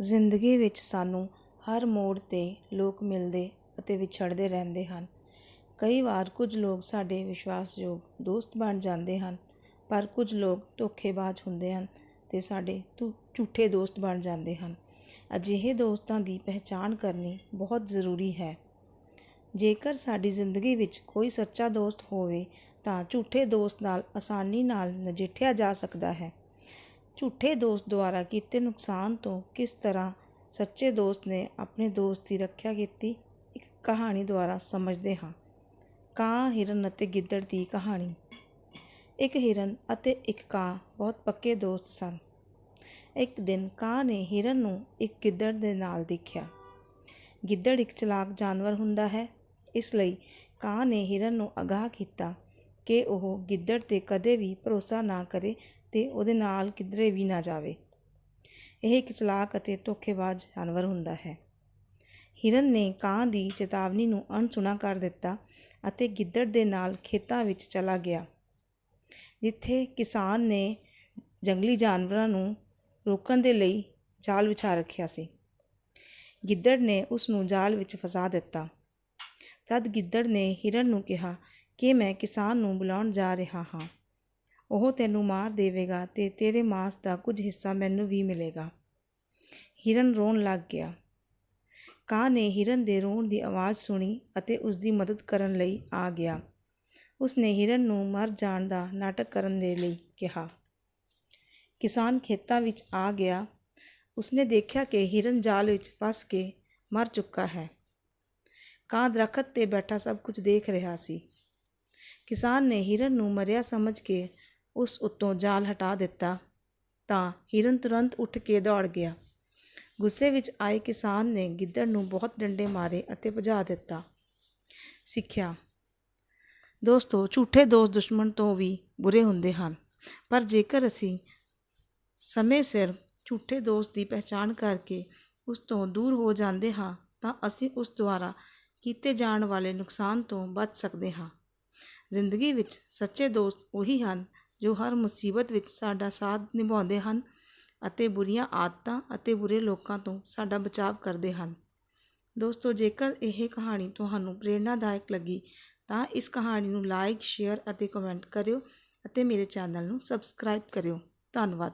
ਜ਼ਿੰਦਗੀ ਵਿੱਚ ਸਾਨੂੰ ਹਰ ਮੋੜ 'ਤੇ ਲੋਕ ਮਿਲਦੇ ਅਤੇ ਵਿਛੜਦੇ ਰਹਿੰਦੇ ਹਨ। ਕਈ ਵਾਰ ਕੁਝ ਲੋਕ ਸਾਡੇ ਵਿਸ਼ਵਾਸਯੋਗ ਦੋਸਤ ਬਣ ਜਾਂਦੇ ਹਨ, ਪਰ ਕੁਝ ਲੋਕ ਧੋਖੇਬਾਜ਼ ਹੁੰਦੇ ਹਨ ਅਤੇ ਸਾਡੇ ਧੂ, ਝੂਠੇ ਦੋਸਤ ਬਣ ਜਾਂਦੇ ਹਨ। ਅਜਿਹੇ ਦੋਸਤਾਂ ਦੀ ਪਹਿਚਾਣ ਕਰਨੀ ਬਹੁਤ ਜ਼ਰੂਰੀ ਹੈ। ਜੇਕਰ ਸਾਡੀ ਜ਼ਿੰਦਗੀ ਵਿੱਚ ਕੋਈ ਸੱਚਾ ਦੋਸਤ ਹੋਵੇ ਤਾਂ ਝੂਠੇ ਦੋਸਤ ਨਾਲ ਆਸਾਨੀ ਨਾਲ ਨਜਿੱਠਿਆ ਜਾ ਸਕਦਾ ਹੈ। ਝੂਠੇ ਦੋਸਤ ਦੁਆਰਾ ਕੀਤੇ ਨੁਕਸਾਨ ਤੋਂ ਕਿਸ ਤਰ੍ਹਾਂ ਸੱਚੇ ਦੋਸਤ ਨੇ ਆਪਣੇ ਦੋਸਤ ਦੀ ਰੱਖਿਆ ਕੀਤੀ, ਇੱਕ ਕਹਾਣੀ ਦੁਆਰਾ ਸਮਝਦੇ ਹਾਂ। ਕਾਂ, ਹਿਰਨ ਅਤੇ ਗਿੱਦੜ ਦੀ ਕਹਾਣੀ। ਇੱਕ ਹਿਰਨ ਅਤੇ ਇੱਕ ਕਾਂ ਬਹੁਤ ਪੱਕੇ ਦੋਸਤ ਸਨ। ਇੱਕ ਦਿਨ ਕਾਂ ਨੇ ਹਿਰਨ ਨੂੰ ਇੱਕ ਗਿੱਦੜ ਦੇ ਨਾਲ ਦੇਖਿਆ। ਗਿੱਦੜ ਇੱਕ ਚਲਾਕ ਜਾਨਵਰ ਹੁੰਦਾ ਹੈ, ਇਸ ਲਈ ਕਾਂ ਨੇ ਹਿਰਨ ਨੂੰ ਅਗਾਹ ਕੀਤਾ ਕਿ ਉਹ ਗਿੱਦੜ 'ਤੇ ਕਦੇ ਵੀ ਭਰੋਸਾ ਨਾ ਕਰੇ ਤੇ ਉਹਦੇ ਨਾਲ ਕਿਧਰੇ ਵੀ ਨਾ ਜਾਵੇ। ਇਹ ਇੱਕ ਚਲਾਕ ਅਤੇ ਧੋਖੇਬਾਜ਼ ਜਾਨਵਰ ਹੁੰਦਾ ਹੈ। ਹਿਰਨ ਨੇ ਕਾਂ ਦੀ ਚੇਤਾਵਨੀ ਨੂੰ ਅਣਸੁਣਾ ਕਰ ਦਿੱਤਾ ਅਤੇ ਗਿੱਦੜ ਦੇ ਨਾਲ ਖੇਤਾਂ ਵਿੱਚ ਚਲਾ ਗਿਆ, ਜਿੱਥੇ ਕਿਸਾਨ ਨੇ ਜੰਗਲੀ ਜਾਨਵਰਾਂ ਨੂੰ ਰੋਕਣ ਦੇ ਲਈ ਜਾਲ ਵਿਛਾ ਰੱਖਿਆ ਸੀ। ਗਿੱਦੜ ਨੇ ਉਸ ਨੂੰ ਜਾਲ ਵਿੱਚ ਫਸਾ ਦਿੱਤਾ। ਤਦ ਗਿੱਦੜ ਨੇ ਹਿਰਨ ਨੂੰ ਕਿਹਾ, ਕਿ ਮੈਂ ਕਿਸਾਨ ਨੂੰ ਬੁਲਾਉਣ ਜਾ ਰਿਹਾ ਹਾਂ। ਉਹ ਤੈਨੂੰ ਮਾਰ ਦੇਵੇਗਾ ਤੇ ਤੇਰੇ ਮਾਸ ਦਾ ਕੁਝ ਹਿੱਸਾ ਮੈਨੂੰ ਵੀ ਮਿਲੇਗਾ। ਹਿਰਨ ਰੋਣ ਲੱਗ ਗਿਆ। ਕਾਂ ਨੇ ਹਿਰਨ ਦੇ ਰੋਣ ਦੀ ਆਵਾਜ਼ ਸੁਣੀ ਅਤੇ ਉਸ ਦੀ ਮਦਦ ਕਰਨ ਲਈ ਆ ਗਿਆ। ਉਸ ਨੇ ਹਿਰਨ ਨੂੰ ਮਰ ਜਾਣ ਦਾ ਨਾਟਕ ਕਰਨ ਦੇ ਲਈ ਕਿਹਾ। ਕਿਸਾਨ ਖੇਤਾਂ ਵਿੱਚ ਆ ਗਿਆ। ਉਸਨੇ ਦੇਖਿਆ ਕਿ ਹਿਰਨ ਜਾਲ ਵਿੱਚ ਫਸ ਕੇ ਮਰ ਚੁੱਕਾ ਹੈ। ਕਾਂ ਦਰਖਤ ਤੇ ਬੈਠਾ ਸਭ ਕੁਝ ਦੇਖ ਰਿਹਾ ਸੀ। ਕਿਸਾਨ ਨੇ ਹਿਰਨ ਨੂੰ ਮਰਿਆ ਸਮਝ ਕੇ ਉਸ ਉੱਤੋਂ ਜਾਲ ਹਟਾ ਦਿੱਤਾ ਤਾਂ ਹਿਰਨ ਤੁਰੰਤ ਉੱਠ ਕੇ ਦੌੜ ਗਿਆ। ਗੁੱਸੇ ਵਿੱਚ ਆਏ ਕਿਸਾਨ ਨੇ ਗਿੱਦੜ ਨੂੰ ਬਹੁਤ ਡੰਡੇ ਮਾਰੇ ਅਤੇ ਭਜਾ ਦਿੱਤਾ। ਸਿੱਖਿਆ। ਦੋਸਤੋ, ਝੂਠੇ ਦੋਸਤ ਦੁਸ਼ਮਣ ਤੋਂ ਵੀ ਬੁਰੇ ਹੁੰਦੇ ਹਨ, ਪਰ ਜੇਕਰ ਅਸੀਂ ਸਮੇਂ ਸਿਰ ਝੂਠੇ ਦੋਸਤ ਦੀ ਪਹਿਚਾਣ ਕਰਕੇ ਉਸ ਤੋਂ ਦੂਰ ਹੋ ਜਾਂਦੇ ਹਾਂ, ਤਾਂ ਅਸੀਂ ਉਸ ਦੁਆਰਾ ਕੀਤੇ ਜਾਣ ਵਾਲੇ ਨੁਕਸਾਨ ਤੋਂ ਬਚ ਸਕਦੇ ਹਾਂ। ਜ਼ਿੰਦਗੀ ਵਿੱਚ ਸੱਚੇ ਦੋਸਤ ਉਹੀ ਹਨ ਜੋ ਹਰ ਮੁਸੀਬਤ ਵਿੱਚ ਸਾਡਾ ਸਾਥ ਨਿਭਾਉਂਦੇ ਹਨ ਅਤੇ ਬੁਰੀਆਂ ਆਦਤਾਂ ਅਤੇ ਬੁਰੇ ਲੋਕਾਂ ਤੋਂ ਸਾਡਾ ਬਚਾਅ ਕਰਦੇ ਹਨ। ਦੋਸਤੋ, ਜੇਕਰ ਇਹ ਕਹਾਣੀ ਤੁਹਾਨੂੰ ਪ੍ਰੇਰਨਾਦਾਇਕ ਲੱਗੀ, ਤਾਂ ਇਸ ਕਹਾਣੀ ਨੂੰ ਲਾਈਕ ਸ਼ੇਅਰ ਅਤੇ ਕਮੈਂਟ ਕਰਿਓ ਅਤੇ ਮੇਰੇ ਚੈਨਲ ਨੂੰ ਸਬਸਕ੍ਰਾਈਬ ਕਰਿਓ। ਧੰਨਵਾਦ।